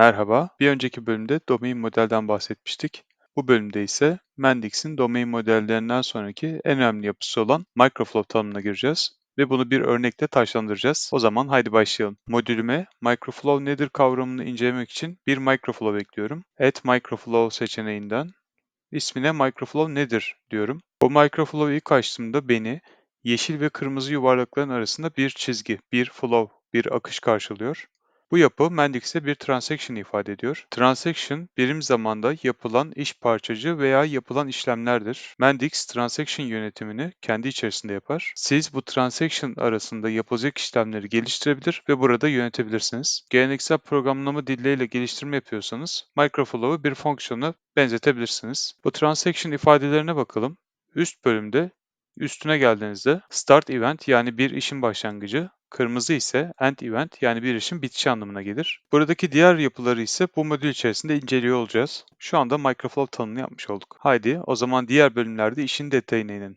Merhaba. Bir önceki bölümde domain modelden bahsetmiştik. Bu bölümde ise Mendix'in domain modellerinden sonraki en önemli yapısı olan microflow tanımına gireceğiz ve bunu bir örnekle taşlandıracağız. O zaman haydi başlayalım. Modülüme microflow nedir kavramını incelemek için bir microflow ekliyorum. Add microflow seçeneğinden ismine microflow nedir diyorum. Bu microflow ilk açtığımda beni yeşil ve kırmızı yuvarlakların arasında bir çizgi, bir flow, bir akış karşılıyor. Bu yapı Mendix'te bir transaction ifade ediyor. Transaction, birim zamanda yapılan iş parçacığı veya yapılan işlemlerdir. Mendix, transaction yönetimini kendi içerisinde yapar. Siz bu transaction arasında yapılacak işlemleri geliştirebilir ve burada yönetebilirsiniz. Geleneksel programlama dilleriyle geliştirme yapıyorsanız, microflow'u bir fonksiyona benzetebilirsiniz. Bu transaction ifadelerine bakalım. Üst bölümde üstüne geldiğinizde start event yani bir işin başlangıcı, Kırmızı ise end event yani bir işin bitişi anlamına gelir. Buradaki diğer yapıları ise bu modül içerisinde inceliyor olacağız. Şu anda microflow tanımını yapmış olduk. Haydi o zaman diğer bölümlerde işin detayına inelim.